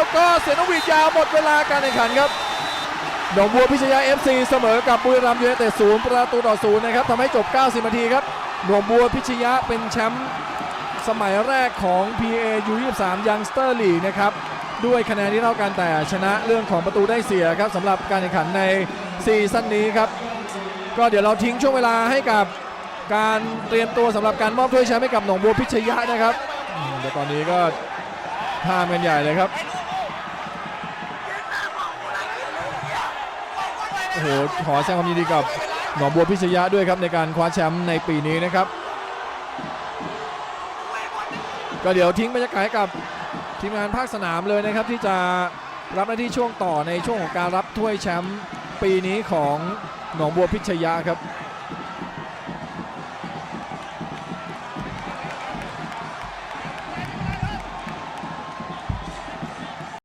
แล้วก็เสียนวีดยาวหมดเวลาการแข่งขันครับหนองบัวพิชยา FC เสมอกับบุรีรัมย์ยูไนเต็ดศูนย์ประตูต่อศูนย์นะครับทำให้จบ 90 นาทีครับหนองบัวพิชยะเป็นแชมป์สมัยแรกของ PA U23 Youngster League นะครับ ด้วยคะแนนที่เท่ากันแต่ชนะเรื่องของประตูได้เสียครับสำหรับการแข่งขันในซีซั่นนี้ครับ ก็เดี๋ยวเราทิ้งช่วงเวลาให้กับการเตรียมตัวสำหรับการมอบถ้วยแชมป์ให้กับหนองบัวพิชยะนะครับเดี๋ยวตอนนี้ก็ห้ามกันใหญ่เลยครับ โอ้โหขอแสดงความยินดีกับหนองบัวพิชยะด้วยครับในการคว้าแชมป์ในปีนี้นะครับ ก็เดี๋ยวทิ้งบรรยากาศกับทีมงานภาคสนามเลยนะครับ ที่จะรับหน้าที่ช่วงต่อในช่วงของการรับถ้วยแชมป์ปีนี้ของหนองบัวพิชยะครับ